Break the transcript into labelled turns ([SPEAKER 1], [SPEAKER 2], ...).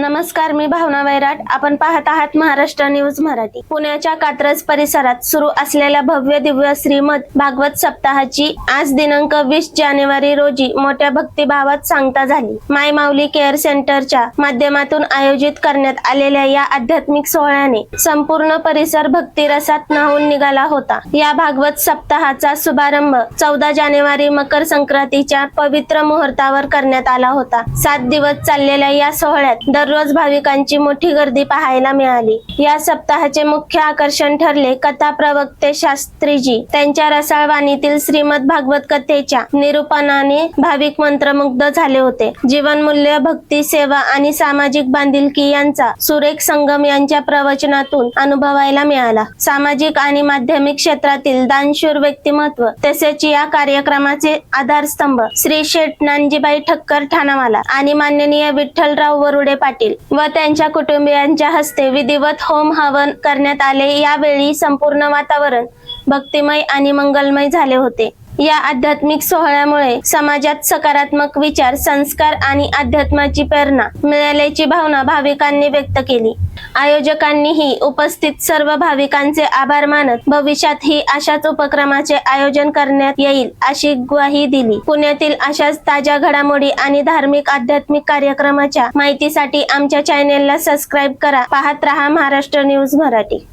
[SPEAKER 1] नमस्कार मी भावना वैराट. आपण पाहत आहात महाराष्ट्र न्यूज मराठी. पुण्याच्या कात्रज परिसरात सुरू असलेल्या भव्य दिव्य श्रीमद भागवत सप्ताहाची आज दिनांक वीस जानेवारी रोजी मोठ्या भक्तिभावात सांगता झाली. माय माऊली केअर सेंटरच्या माध्यमातून आयोजित करण्यात आलेल्या या आध्यात्मिक सोहळ्याने संपूर्ण परिसर भक्तिरसात न्हावून निघाला होता. या भागवत सप्ताहाचा शुभारंभ चौदा जानेवारी मकर संक्रांतीच्या पवित्र मुहूर्तावर करण्यात आला होता. सात दिवस चाललेल्या या सोहळ्यात दर दररोज भाविकांची मोठी गर्दी पाहायला मिळाली. या सप्ताहाचे मुख्य आकर्षण ठरले कथा प्रवक्ते शास्त्रीजी. त्यांच्या रसाळवाणीतील श्रीमद भागवत कथेच्या निरूपणाने भाविक मंत्रमुग्ध झाले होते. जीवनमूल्य भक्ती सेवा आणि सामाजिक बांधिलकी यांचा सुरेख संगम यांच्या प्रवचनातून अनुभवायला मिळाला. सामाजिक आणि माध्यमिक क्षेत्रातील दानशूर व्यक्तिमत्व तसेच या कार्यक्रमाचे आधारस्तंभ श्री शेठ नानजीबाई ठक्कर ठाणावाला आणि माननीय विठ्ठलराव वरुडे पाटील व त्यांच्या कुटुंबियांच्या हस्ते विधिवत होम हवन करण्यात आले. यावेळी संपूर्ण वातावरण भक्तिमय आणि मंगलमय झाले होते. या आध्यात्मिक सोहळ्यामुळे समाजात सकारात्मक विचार संस्कार आणि अध्यात्माची प्रेरणा मिळाल्याची भावना भाविकांनी व्यक्त केली. आयोजकांनीही उपस्थित सर्व भाविकांचे आभार मानत भविष्यात ही अशाच उपक्रमाचे आयोजन करण्यात येईल अशी ग्वाही दिली. पुण्यातील अशाच ताज्या घडामोडी आणि धार्मिक आध्यात्मिक कार्यक्रमाच्या माहितीसाठी आमच्या चॅनेलला सबस्क्राईब करा. पाहत रहा महाराष्ट्र न्यूज मराठी.